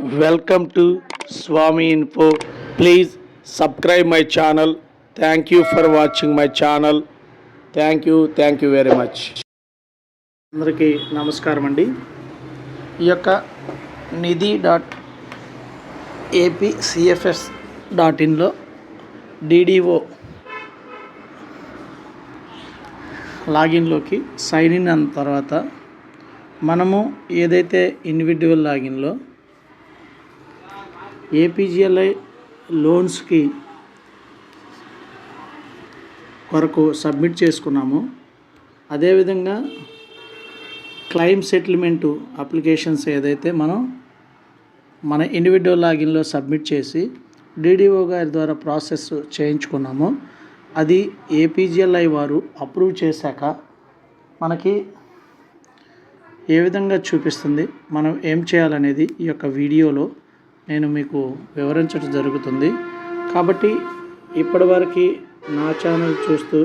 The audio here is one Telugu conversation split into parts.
Welcome to Swami info. Please subscribe my channel. Thank you for watching my channel thank you thank you very much అందరికీ నమస్కారం అండి. ఈ యొక్క నిధి డాట్ ఏపీ సిఎఫ్ఎస్ డాట్ ఇన్లో డిడిఓ లాగిన్లోకి సైన్ ఇన్ అన్న తర్వాత మనము ఏదైతే ఇండివిజువల్ లాగిన్లో ఏపీజీఎల్ఐ లోన్స్కి కొరకు సబ్మిట్ చేసుకున్నాము. అదేవిధంగా క్లెయిమ్ సెటిల్మెంటు అప్లికేషన్స్ ఏదైతే మనం మన ఇండివిజువల్ లాగిన్లో సబ్మిట్ చేసి డీడీఓ గారి ద్వారా ప్రాసెస్ చేయించుకున్నాము. అది ఏపీజీఎల్ఐ వారు అప్రూవ్ చేశాక మనకి ఏ విధంగా చూపిస్తుంది మనం ఏం చేయాలనేది ఈ యొక్క వీడియోలో నేను మీకు వివరించడం జరుగుతుంది. కాబట్టి ఇప్పటివరకు నా ఛానల్ చూస్తూ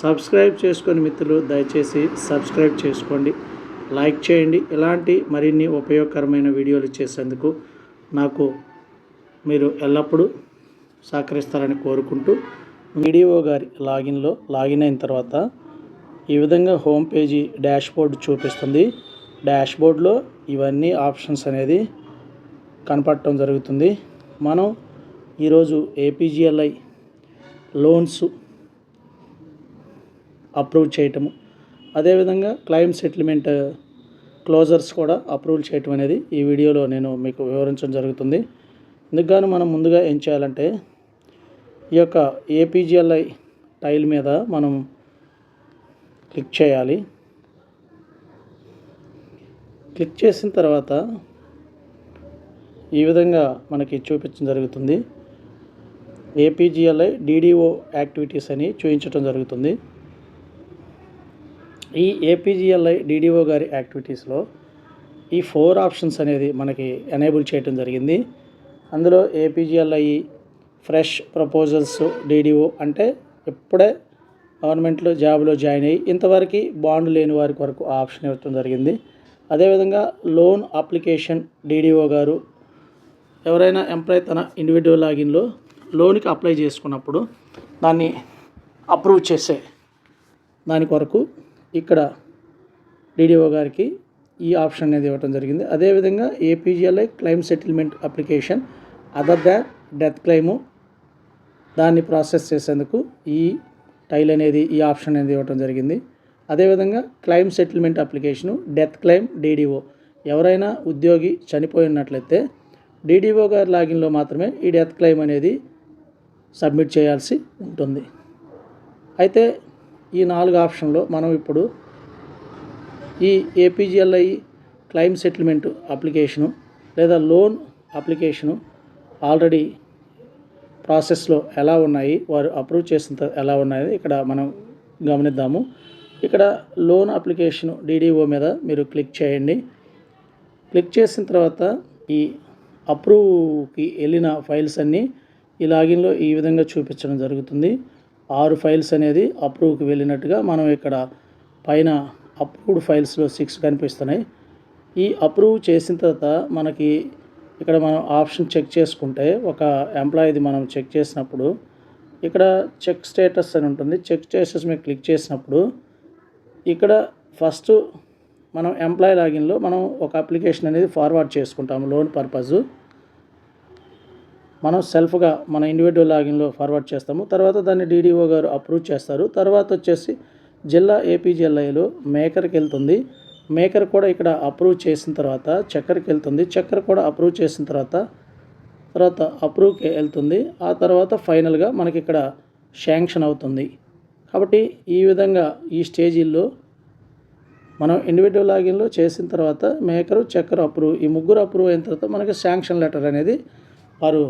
సబ్స్క్రైబ్ చేసుకొని మిత్రులు దయచేసి సబ్స్క్రైబ్ చేసుకోండి. లైక్ చేయండి. ఇలాంటి మరిన్ని ఉపయోగకరమైన వీడియోలు చేసేందుకు నాకు మీరు ఎల్లప్పుడూ సహకరిస్తారని కోరుకుంటూ వీడియో గారి లాగిన్లో లాగిన్ అయిన తర్వాత ఈ విధంగా హోమ్ పేజీ డ్యాష్బోర్డ్ చూపిస్తుంది. డ్యాష్బోర్డ్లో ఇవన్నీ ఆప్షన్స్ అనేది కనపడటం జరుగుతుంది. మనం ఈరోజు ఏపీజీఎల్ఐ లోన్స్ అప్రూవ్ చేయటము అదేవిధంగా క్లైమ్ సెటిల్మెంట్ క్లోజర్స్ కూడా అప్రూవ్ చేయటం అనేది ఈ వీడియోలో నేను మీకు వివరించడం జరుగుతుంది. ఇందుకు మనం ముందుగా ఏం చేయాలంటే ఈ యొక్క ఏపీజీఎల్ఐ టైల్ మీద మనం క్లిక్ చేయాలి. క్లిక్ చేసిన తర్వాత ఈ విధంగా మనకి చూపించడం జరుగుతుంది. ఏపీజీఎల్ఐ డీడీఓ యాక్టివిటీస్ అని చూపించడం జరుగుతుంది. ఈ ఏపీజీఎల్ఐ డీడీఓ గారి యాక్టివిటీస్లో ఈ ఫోర్ ఆప్షన్స్ అనేది మనకి ఎనేబుల్ చేయడం జరిగింది. అందులో ఏపీజీఎల్ఐ ఫ్రెష్ ప్రపోజల్స్ డీడీఓ అంటే ఇప్పుడే గవర్నమెంట్లో జాబ్లో జాయిన్ అయ్యి ఇంతవరకు బాండ్ లేని వారి వరకు ఆ ఆప్షన్ ఇవ్వడం జరిగింది. అదేవిధంగా లోన్ అప్లికేషన్ డీడీఓ గారు ఎవరైనా ఎంప్లాయ్ తన ఇండివిజువల్ లాగిన్లో లోన్కి అప్లై చేసుకున్నప్పుడు దాన్ని అప్రూవ్ చేసే దాని కొరకు ఇక్కడ డీడీఓ గారికి ఈ ఆప్షన్ అనేది ఇవ్వడం జరిగింది. అదేవిధంగా APGLI claim settlement application other than death claim దాన్ని ప్రాసెస్ చేసేందుకు ఈ టైల్ అనేది ఈ ఆప్షన్ అనేది ఇవ్వడం జరిగింది. అదేవిధంగా claim settlement application death claim DDO ఎవరైనా ఉద్యోగి చనిపోయినట్లయితే డీడీఓ గారి లాగిన్లో మాత్రమే ఈ డెత్ క్లెయిమ్ అనేది సబ్మిట్ చేయాల్సి ఉంటుంది. అయితే ఈ నాలుగు ఆప్షన్లో మనం ఇప్పుడు ఈ ఏపీజీఎల్ఐ క్లెయిమ్ సెటిల్మెంట్ అప్లికేషను లేదా లోన్ అప్లికేషను ఆల్రెడీ ప్రాసెస్లో ఎలా ఉన్నాయి వారు అప్రూవ్ చేసిన ఎలా ఉన్నాయి ఇక్కడ మనం గమనిద్దాము. ఇక్కడ లోన్ అప్లికేషన్ డీడీఓ మీద మీరు క్లిక్ చేయండి. క్లిక్ చేసిన తర్వాత ఈ అప్రూవ్కి వెళ్ళిన ఫైల్స్ అన్నీ ఈ లాగిన్లో ఈ విధంగా చూపించడం జరుగుతుంది. ఆరు ఫైల్స్ అనేది అప్రూవ్కి వెళ్ళినట్టుగా మనం ఇక్కడ పైన అప్రూవ్డ్ ఫైల్స్లో సిక్స్ కనిపిస్తున్నాయి. ఈ అప్రూవ్ చేసిన తర్వాత మనకి ఇక్కడ మనం ఆప్షన్ చెక్ చేసుకుంటే ఒక ఎంప్లాయీది మనం చెక్ చేసినప్పుడు ఇక్కడ చెక్ స్టేటస్ అని ఉంటుంది. చెక్ స్టేటస్ మీద క్లిక్ చేసినప్పుడు ఇక్కడ ఫస్ట్ మనం ఎంప్లాయీ లాగిన్లో మనం ఒక అప్లికేషన్ అనేది ఫార్వర్డ్ చేసుకుంటాము లోన్ పర్పస్ మనం సెల్ఫ్గా మన ఇండివిజువల్ లాగిన్లో ఫార్వర్డ్ చేస్తాము. తర్వాత దాన్ని డీడీఓ గారు అప్రూవ్ చేస్తారు. తర్వాత వచ్చేసి జిల్లా ఏపీజిఎల్ఐలో మేకర్కి వెళ్తుంది. మేకర్ కూడా ఇక్కడ అప్రూవ్ చేసిన తర్వాత చక్కెరకి వెళ్తుంది. చక్కెర కూడా అప్రూవ్ చేసిన తర్వాత తర్వాత అప్రూవ్కి వెళ్తుంది. ఆ తర్వాత ఫైనల్గా మనకి ఇక్కడ శాంక్షన్ అవుతుంది. కాబట్టి ఈ విధంగా ఈ స్టేజీల్లో మనం ఇండివిజువల్ లాగిన్లో చేసిన తర్వాత మేకరు చక్కెర అప్రూవ్ ఈ ముగ్గురు అప్రూవ్ అయిన తర్వాత మనకి శాంక్షన్ లెటర్ అనేది వారు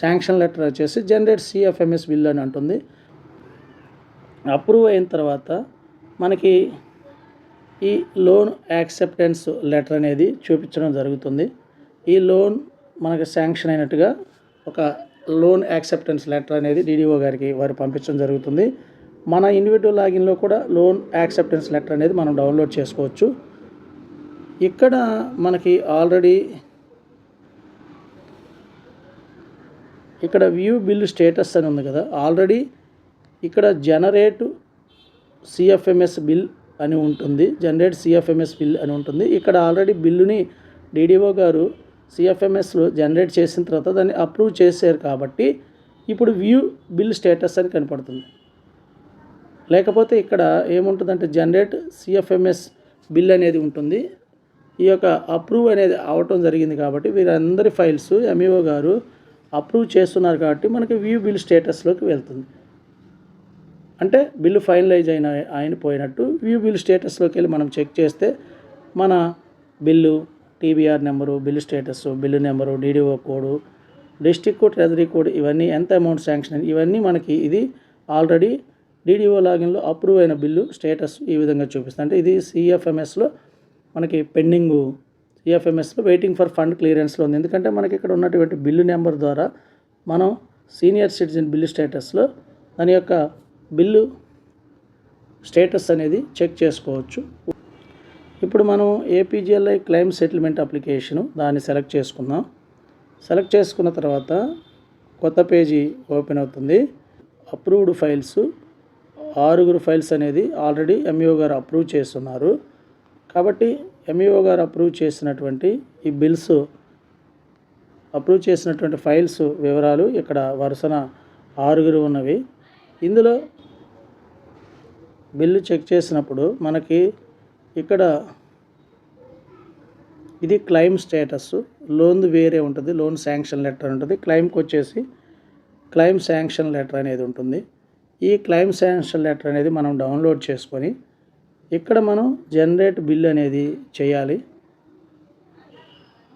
శాంక్షన్ లెటర్ వచ్చేసి జనరేట్ సిఎఫ్ఎంఎస్ బిల్ అని అంటుంది. అప్రూవ్ అయిన తర్వాత మనకి ఈ లోన్ యాక్సెప్టెన్స్ లెటర్ అనేది చూపించడం జరుగుతుంది. ఈ లోన్ మనకి శాంక్షన్ అయినట్టుగా ఒక లోన్ యాక్సెప్టెన్స్ లెటర్ అనేది డీడీఓ గారికి వారు పంపించడం జరుగుతుంది. మన ఇండివిజువల్ లాగిన్లో కూడా లోన్ యాక్సెప్టెన్స్ లెటర్ అనేది మనం డౌన్లోడ్ చేసుకోవచ్చు. ఇక్కడ మనకి ఆల్రెడీ ఇక్కడ వ్యూ బిల్ స్టేటస్ అని ఉంది కదా. ఆల్రెడీ ఇక్కడ జనరేట్ సిఎఫ్ఎంఎస్ బిల్ అని ఉంటుంది. జనరేట్ సిఎఫ్ఎంఎస్ బిల్ అని ఉంటుంది. ఇక్కడ ఆల్రెడీ బిల్లుని డీడీఓ గారు సిఎఫ్ఎంఎస్లో జనరేట్ చేసిన తర్వాత దాన్ని అప్రూవ్ చేశారు కాబట్టి ఇప్పుడు వ్యూ బిల్ స్టేటస్ అని కనపడుతుంది. లేకపోతే ఇక్కడ ఏముంటుందంటే జనరేట్ సిఎఫ్ఎంఎస్ బిల్ అనేది ఉంటుంది. ఈ యొక్క అప్రూవ్ అనేది అవటం జరిగింది కాబట్టి వీరందరి ఫైల్స్ ఎంఈఓ గారు అప్రూవ్ చేస్తున్నారు కాబట్టి మనకి వ్యూ బిల్ స్టేటస్లోకి వెళ్తుంది. అంటే బిల్లు ఫైనలైజ్ అయిన ఆయన పోయినట్టు వ్యూ బిల్ స్టేటస్లోకి వెళ్ళి మనం చెక్ చేస్తే మన bill TBR number bill status bill number DDO code district code treasury code ఇవన్నీ ఎంత అమౌంట్ శాంక్షన్ ఇవన్నీ మనకి ఇది ఆల్రెడీ డీడీఓ లాగిన్లో అప్రూవ్ అయిన బిల్లు స్టేటస్ ఈ విధంగా చూపిస్తుంది. అంటే ఇది సిఎఫ్ఎంఎస్లో మనకి పెండింగ్ సిఎఫ్ఎంఎస్లో వెయిటింగ్ ఫర్ ఫండ్ క్లియరెన్స్లో ఉంది. ఎందుకంటే మనకి ఇక్కడ ఉన్నటువంటి బిల్లు నెంబర్ ద్వారా మనం సీనియర్ సిటిజన్ బిల్లు స్టేటస్లో దాని యొక్క బిల్లు స్టేటస్ అనేది చెక్ చేసుకోవచ్చు. ఇప్పుడు మనం ఏపీజీఎల్ఐ క్లెయిమ్ సెటిల్మెంట్ అప్లికేషను దాన్ని సెలెక్ట్ చేసుకుందాం. సెలెక్ట్ చేసుకున్న తర్వాత కొత్త పేజీ ఓపెన్ అవుతుంది. అప్రూవ్డ్ ఫైల్స్ ఆరుగురు ఫైల్స్ అనేది ఆల్రెడీ ఎంఈఓ గారు అప్రూవ్ చేస్తున్నారు. కాబట్టి ఎంఈఓ గారు అప్రూవ్ చేసినటువంటి ఈ బిల్స్ అప్రూవ్ చేసినటువంటి ఫైల్స్ వివరాలు ఇక్కడ వరుసన ఆరుగురు ఉన్నవి. ఇందులో బిల్లు చెక్ చేసినప్పుడు మనకి ఇక్కడ ఇది క్లెయిమ్ స్టేటస్. లోన్ వేరే ఉంటుంది లోన్ శాంక్షన్ లెటర్ ఉంటుంది. క్లెయిమ్కి వచ్చేసి క్లెయిమ్ శాంక్షన్ లెటర్ అనేది ఉంటుంది. ఈ క్లెయిమ్ శాంక్షన్ లెటర్ అనేది మనం డౌన్లోడ్ చేసుకొని ఇక్కడ మనం జనరేట్ బిల్ అనేది చేయాలి.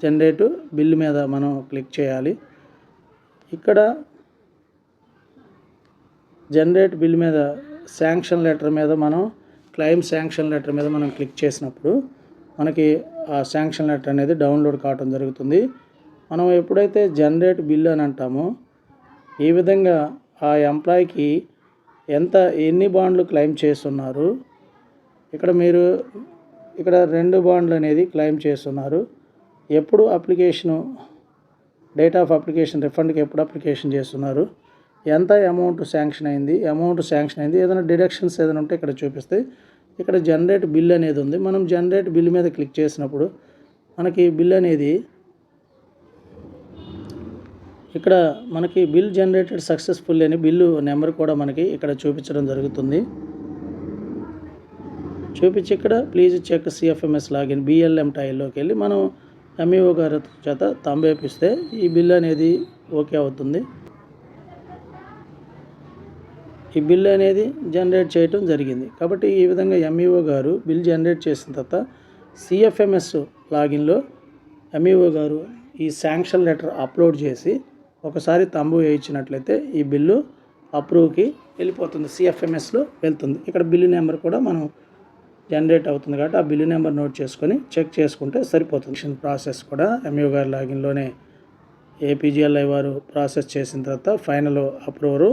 జనరేట్ బిల్ మీద మనం క్లిక్ చేయాలి. ఇక్కడ జనరేట్ బిల్ మీద శాంక్షన్ లెటర్ మీద మనం క్లెయిమ్ శాంక్షన్ లెటర్ మీద మనం క్లిక్ చేసినప్పుడు మనకి ఆ శాంక్షన్ లెటర్ అనేది డౌన్లోడ్ కావటం జరుగుతుంది. మనం ఎప్పుడైతే జనరేట్ బిల్ అని అంటామో ఈ విధంగా ఆ ఎంప్లాయీకి ఎంత ఎన్ని బాండ్లు క్లెయిమ్ చేస్తున్నారు? ఇక్కడ మీరు ఇక్కడ రెండు బాండ్లు అనేది క్లెయిమ్ చేస్తున్నారు. ఎప్పుడు అప్లికేషను డేట్ ఆఫ్ అప్లికేషన్ రిఫండ్కి ఎప్పుడు అప్లికేషన్ చేస్తున్నారు? ఎంత అమౌంట్ శాంక్షన్ అయింది? అమౌంట్ శాంక్షన్ అయింది. ఏదైనా డిడక్షన్స్ ఏదైనా ఉంటే ఇక్కడ చూపిస్తే ఇక్కడ జనరేట్ బిల్ అనేది ఉంది. మనం జనరేట్ బిల్ మీద క్లిక్ చేసినప్పుడు మనకి బిల్ అనేది ఇక్కడ మనకి బిల్ జనరేటెడ్ సక్సెస్ఫుల్ అని బిల్లు నెంబర్ కూడా మనకి ఇక్కడ చూపించడం జరుగుతుంది. చూపించి ఇక్కడ please check CFMS login BLM టైల్లోకి వెళ్ళి మనం ఎంఈఓ గారి చేత తంబేపిస్తే ఈ బిల్ అనేది ఓకే అవుతుంది. ఈ బిల్ అనేది జనరేట్ చేయటం జరిగింది. కాబట్టి ఈ విధంగా ఎంఈఓ గారు బిల్ జనరేట్ చేసిన తర్వాత సిఎఫ్ఎంఎస్ లాగిన్లో ఎంఈఓ గారు ఈ శాంక్షన్ లెటర్ అప్లోడ్ చేసి ఒకసారి తంబు వేయించినట్లయితే ఈ బిల్లు అప్రూవ్కి వెళ్ళిపోతుంది. సిఎఫ్ఎంఎస్లో వెళ్తుంది. ఇక్కడ బిల్లు నెంబర్ కూడా మనం జనరేట్ అవుతుంది కాబట్టి ఆ బిల్లు నెంబర్ నోట్ చేసుకొని చెక్ చేసుకుంటే సరిపోతుంది. ప్రాసెస్ కూడా ఎంయూ గారి లాగిన్లోనే ఏపీజీఎల్ఐ వారు ప్రాసెస్ చేసిన తర్వాత ఫైనల్ అప్రూవరు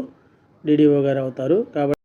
డీడీఓ గారు అవుతారు. కాబట్టి